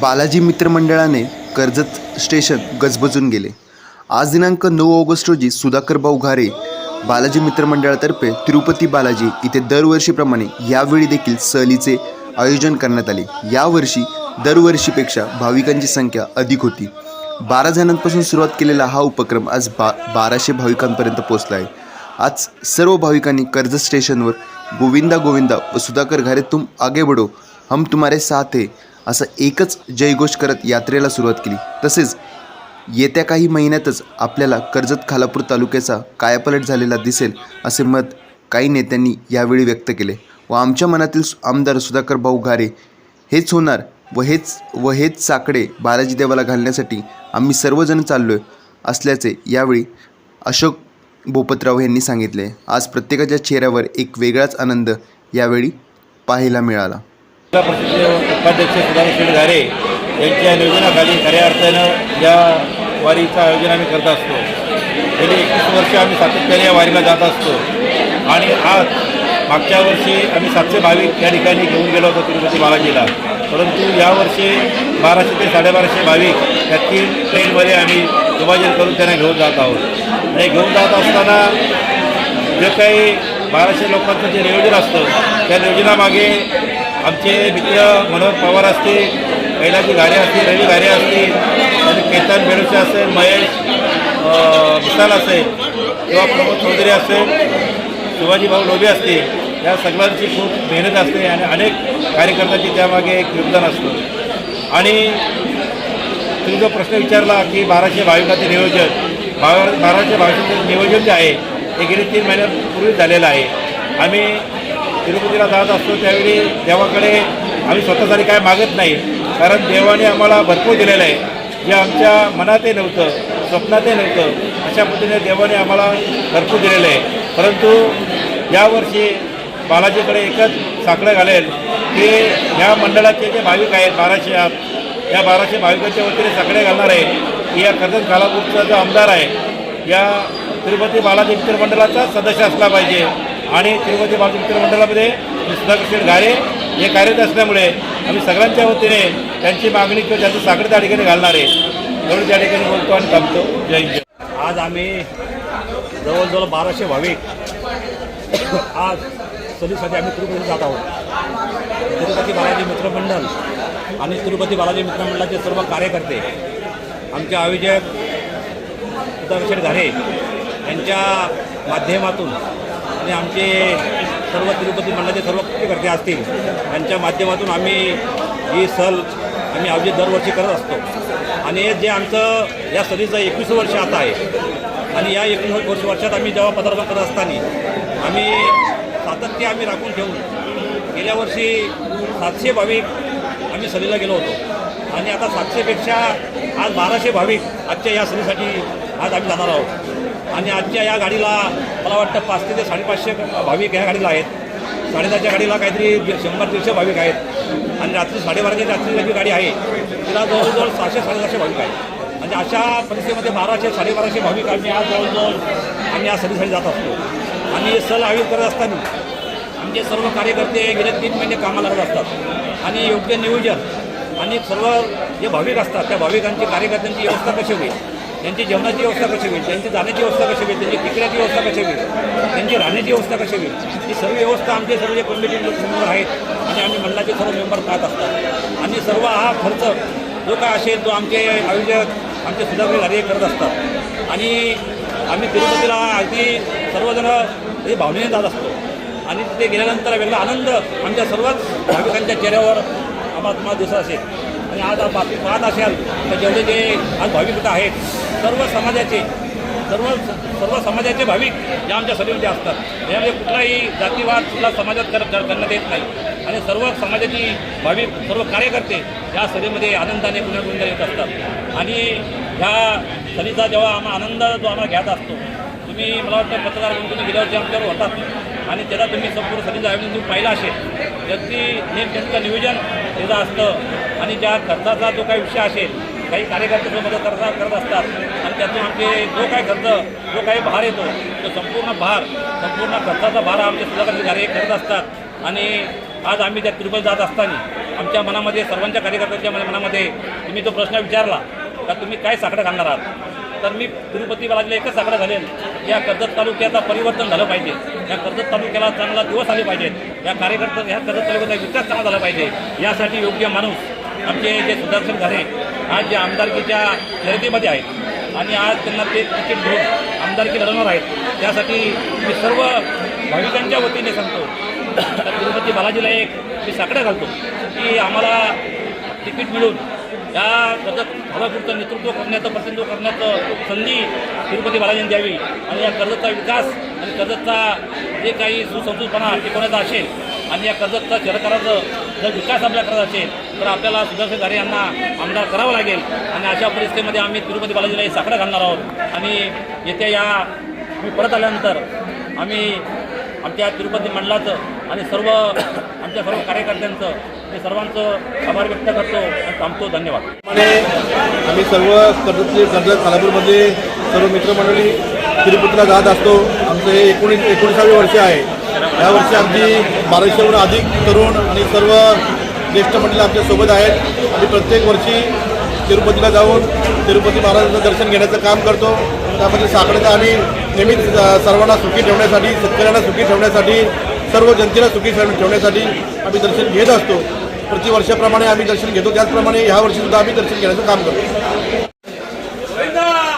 बालाजी मित्रमंडळाने कर्जत स्टेशन गजबजून गेले. आज दिनांक नऊ ऑगस्ट रोजी सुधाकर भाऊ घारे बालाजी मित्रमंडळातर्फे तिरुपती बालाजी इथे दरवर्षीप्रमाणे यावेळी देखील सहलीचे आयोजन करण्यात आले. यावर्षी दरवर्षीपेक्षा भाविकांची संख्या अधिक होती. बारा जणांपासून सुरुवात केलेला हा उपक्रम आज बा बाराशे भाविकांपर्यंत पोहोचला आहे. आज सर्व भाविकांनी कर्जत स्टेशनवर गोविंदा गोविंदा व सुधाकर घारे तुम आगे बढो हम तुम्हारे साथ हे असं एकच जयघोष करत यात्रेला सुरुवात केली. तसेच येत्या काही महिन्यातच आपल्याला कर्जत खालापूर तालुक्याचा कायापलट झालेला दिसेल असे मत काही नेत्यांनी यावेळी व्यक्त केले. व आमच्या मनातील सु- आमदार सुधाकर भाऊ घारे हेच होणार व हेच व हेच साकडे बालाजी देवाला घालण्यासाठी आम्ही सर्वजण चाललो असल्याचे यावेळी अशोक बोपतराव यांनी सांगितले. आज प्रत्येकाच्या चेहऱ्यावर एक वेगळाच आनंद यावेळी पाहायला मिळाला. जिल्हा परिषदेचे उपाध्यक्ष सुधाकर घारे यांच्या नियोजनाखाली खऱ्या अर्थानं या वारीचं आयोजन आम्ही करत असतो. गेली एकवीस वर्ष आम्ही सातत्याने या वारीला जात असतो. आणि आज मागच्या वर्षी आम्ही सातशे भाविक या ठिकाणी घेऊन गेलो होतो तिरुपती बालाजीला. परंतु यावर्षी बाराशे ते साडेबाराशे भाविक या तीन ट्रेनमध्ये आम्ही विभाजन करून त्यांना घेऊन जात आहोत. आणि घेऊन जात असताना जे काही बाराशे लोकांचं जे नियोजन असतं त्या नियोजनामागे आमचे मित्र मनोहर पवार असतील कैलाजी घारे असतील रवी घारे असतील आणि केतन बेडोसे असेल महेश अं, असेल किंवा प्रमोद चौधरी असेल शिवाजी भाऊ लोबे असतील या सगळ्यांची खूप मेहनत असते आणि अनेक कार्यकर्त्यांची त्यामागे एक योगदान असतं. आणि तुम्ही जो प्रश्न विचारला की बाराशे भाविकांचे नियोजन बारा बाराशे भाविकांचं नियोजन जे आहे हे गेले तीन महिन्यापूर्वी झालेलं आहे. आम्ही तिरुपतीला जात असतो त्यावेळी देवाकडे आम्ही स्वतःसाठी काय मागत नाही. कारण देवाने आम्हाला भरपूर दिलेलं आहे. जे आमच्या मनातही नव्हतं स्वप्नातही नव्हतं अशा पद्धतीने देवाने आम्हाला भरपूर दिलेलं आहे. परंतु यावर्षी बालाजीकडे एकच साकडं घालेल की ह्या मंडळाचे जे भाविक आहेत बाराशे आत या बाराशे भाविकांच्या वतीने सगळे घालणार आहे की या कर्जत कालापूरचा जो आमदार आहे या तिरुपती बालाजी मित्र मंडळाचा सदस्य असला पाहिजे. आणि तिरुपती बालाजी मित्रमंडळामध्ये सुधाकर घारे हे कार्यरत असल्यामुळे आम्ही सगळ्यांच्या वतीने त्यांची मागणी किंवा त्यांचं साखर त्या ठिकाणी घालणार आहे म्हणून त्या ठिकाणी बोलतो आणि थांबतो. जय जय आज आम्ही जवळजवळ बाराशे भाविक आज सलीसाठी आम्ही तिरुपती जात आहोत. तिरुपती बालाजी मित्रमंडळ आणि तिरुपती बालाजी मित्रमंडळाचे सर्व कार्यकर्ते आमचे आयोजक सुधाकर घारे यांच्या माध्यमातून आणि आमचे सर्व तिरुपती मंडळाचे सर्व कार्यकर्ते असतील यांच्या माध्यमातून आम्ही ही सहल आम्ही आयोजित दरवर्षी करत असतो. आणि हे जे आमचं या सलीचं एकवीस वर्ष आता आहे आणि या एकवीस वर्ष वर्षात आम्ही जेव्हा पदार्पण करत असताना आम्ही सातत्य आम्ही राखून ठेवून गेल्या वर्षी सातशे भाविक आम्ही सलीला गेलो होतो. आणि आता सातशेपेक्षा आज बाराशे भाविक आजच्या या सहलीसाठी आज आम्ही जाणार आहोत. आणि आजच्या या गाडीला मला वाटतं पाचशे ते साडेपाचशे भाविक या गाडीला आहेत. साडेदहाच्या गाडीला काहीतरी शंभर दीडशे भाविक आहेत. आणि रात्री साडेबाराची रात्री जी गाडी आहे तिला जवळजवळ सहाशे साडेसहाशे भाविक आहेत. म्हणजे अशा परिस्थितीमध्ये बाराशे साडेबाराशे भाविक आम्ही आज जवळजवळ आम्ही या सरीसाठी जात असतो. आणि सल आयोजित करत असताना आमचे सर्व कार्यकर्ते गेले तीन महिने कामाला लागत असतात. आणि योग्य नियोजन आणि सर्व जे भाविक असतात त्या भाविकांची कार्यकर्त्यांची व्यवस्था कशी होईल? त्यांची जेवणाची व्यवस्था कशी होईल? त्यांची जाण्याची व्यवस्था कशी होईल? त्यांची तिकड्याची व्यवस्था कशी होईल? त्यांची राहण्याची व्यवस्था कशी होईल? ही सर्व व्यवस्था आमचे सर्व जे कमिटी मेंबर आहेत आणि आम्ही मंडळाचे सर्व मेंबर पाहत असतात. आणि सर्व हा खर्च जो काय असेल तो आमचे आयोजक आमचे सुधाकर कार्य करत असतात. आणि आम्ही तिरुपतीला अगदी सर्वजण हे भावनेने जात असतो. आणि तिथे गेल्यानंतर वेगळा आनंद आमच्या सर्वच भाविकांच्या चेहऱ्यावर आम्हाला तुम्हाला दिसत असेल. आणि आज बातमी पाहत असाल तर जेवढे जे आज भाविक इथं आहेत सर्व समाजाचे सर्व सर्व समाजाचे भाविक जे आमच्या सभेमध्ये असतात. यामध्ये कुठलाही जातीवाद कुठला समाजात कर करण्यात येत नाही. आणि सर्व समाजाची भाविक सर्व कार्यकर्ते या सभेमध्ये आनंदाने पुन्हा पुन्हा येत असतात. आणि ह्या सभेचा जेव्हा आम्हा आनंद जो आम्हाला घ्यायचा असतो तुम्ही मला वाटतं पत्रकार म्हणून तुम्ही आमच्यावर होतात. आणि त्याला तुम्ही संपूर्ण सभेचं आयोजन तुम्ही पाहिलं असेल. त्याची नेम त्यांचं नियोजन त्याचं असतं. आणि ज्या खर्चाचा जो काही विषय असेल काही कार्यकर्ते जो मदत करता करत असतात आणि त्यातून आमचे जो काय खर्च जो काही भार येतो तो संपूर्ण भार संपूर्ण खर्चाचा भार आमचे सुधाकरचे कार्य करत असतात. आणि आज आम्ही त्या तिरुपती जात असताना आमच्या मनामध्ये सर्वांच्या कार्यकर्त्यांच्या मनामध्ये तुम्ही तो प्रश्न विचारला का तुम्ही काय साकडं घालणार आहात? तर मी तिरुपती बालाजीला एकच साकडं घालेन या कर्जत तालुक्याचा परिवर्तन झालं पाहिजे. या कर्जत तालुक्याला चांगला दिवस आले पाहिजेत. या कार्यकर्ता ह्या कर्जत तालुक्याचा विकास चांगला झाला पाहिजे. यासाठी योग्य माणूस आमचे जे सुदर्शन घरे आज जे आमदारकीच्या शर्यतीमध्ये आहेत आणि आज त्यांना ते तिकीट घेऊन आमदारकी लढवणार आहेत त्यासाठी मी सर्व भाविकांच्या वतीने सांगतो. तिरुपती बालाजीला एक मी साकडं घालतो की आम्हाला तिकीट मिळून या कर्जत भागापुरचं नेतृत्व करण्याचं प्रतिनिधित्व करण्याचं संधी तिरुपती बालाजीने द्यावी आणि या कर्जतचा विकास आणि कर्जतचा जे काही सुसंस्कृतपणा टिकवण्याचा असेल आणि या कर्जतचा शहरकाराचं जर विकास आपल्या करत असेल तर आपल्याला सुदर्शन घरे यांना आमदार करावं लागेल. आणि अशा परिस्थितीमध्ये आम्ही तिरुपती बालाजीला हे साकडं घालणार आहोत. आणि येत्या या मी परत आल्यानंतर आम्ही आमच्या तिरुपती मंडळाचं आणि सर्व आमच्या सर्व कार्यकर्त्यांचं मी सर्वांचं आभार व्यक्त करतो आणि थांबतो. धन्यवाद. आम्ही सर्व कर्जतचे कर्जत खालापूरमध्ये सर्व मित्रमंडळी तिरुपतीला जात असतो. आमचं हे एकोणीस एकोणीसावे वर्ष आहे. या वर्षी आमची बाराशेहून अधिक तरुण आणि सर्व ज्येष्ठ मंडळी आमच्यासोबत आहेत. आम्ही प्रत्येक वर्षी तिरुपतीला जाऊन तिरुपती महाराजांचं दर्शन घेण्याचं काम करतो. त्यामध्ये साखरेचा आम्ही नेहमीच सर्वांना सुखी ठेवण्यासाठी शेतकऱ्यांना सुखी ठेवण्यासाठी सर्व जनतेला सुखी ठेवण्यासाठी आम्ही दर्शन घेत असतो. प्रतिवर्षाप्रमाणे आम्ही दर्शन घेतो. त्याचप्रमाणे ह्या वर्षीसुद्धा आम्ही दर्शन घेण्याचं काम करतो.